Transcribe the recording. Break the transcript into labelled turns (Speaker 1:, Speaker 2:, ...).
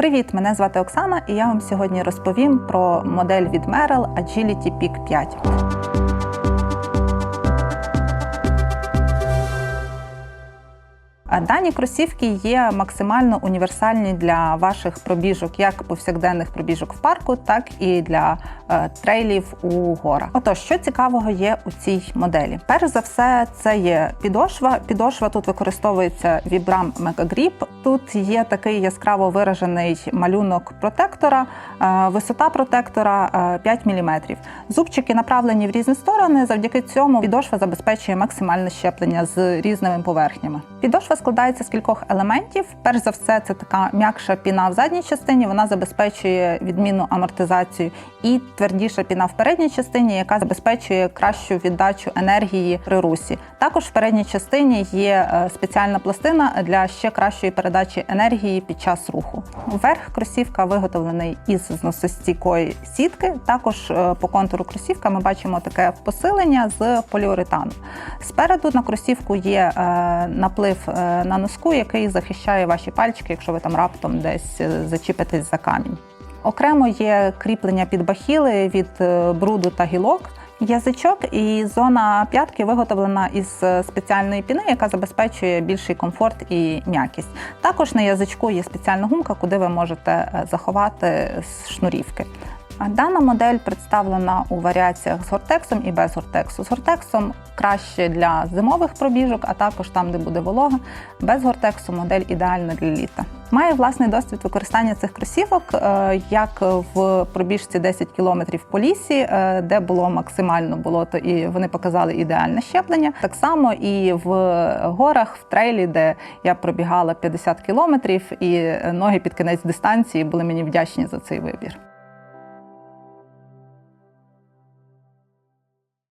Speaker 1: Привіт, мене звати Оксана, і я вам сьогодні розповім про модель від Merrell Agility Peak 5. Дані кросівки є максимально універсальні для ваших пробіжок, як повсякденних пробіжок в парку, так і для е, трейлів у горах. Отож, що цікавого є у цій моделі? Перш за все, це є підошва. Підошва тут використовується Vibram Mega Grip. Тут є такий яскраво виражений малюнок протектора, е, висота протектора е, 5 мм. Зубчики направлені в різні сторони. Завдяки цьому підошва забезпечує максимальне щеплення з різними поверхнями. Підошва складається з кількох елементів. Перш за все, це така м'якша піна в задній частині. Вона забезпечує відмінну амортизацію, і твердіша піна в передній частині, яка забезпечує кращу віддачу енергії при русі. Також в передній частині є е, спеціальна пластина для ще кращої передачі енергії під час руху. Верх кросівка виготовлений із зносостійкої сітки. Також е, по контуру кросівка ми бачимо таке посилення з поліуретану. Спереду на кросівку є е, наплив е, на носку, який захищає ваші пальчики, якщо ви там раптом десь зачіпитесь за камінь. Окремо є кріплення під бахіли від бруду та гілок. Язичок і зона п'ятки виготовлена із е, спеціальної піни, яка забезпечує більший комфорт і м'якість. Також на язичку є спеціальна гумка, куди ви можете е, заховати шнурівки. Дана модель представлена у варіаціях з гортексом і без гортексу. З гортексом краще для зимових пробіжок, а також там, де буде волога. Без гортексу модель ідеальна для літа. Має власний досвід використання цих кросівок, е, як в пробіжці 10 кілометрів по лісі, е, де було максимально болото, і вони показали ідеальне щеплення. Так само і в горах, в трейлі, де я пробігала 50 кілометрів, і ноги під кінець дистанції були мені вдячні за цей вибір.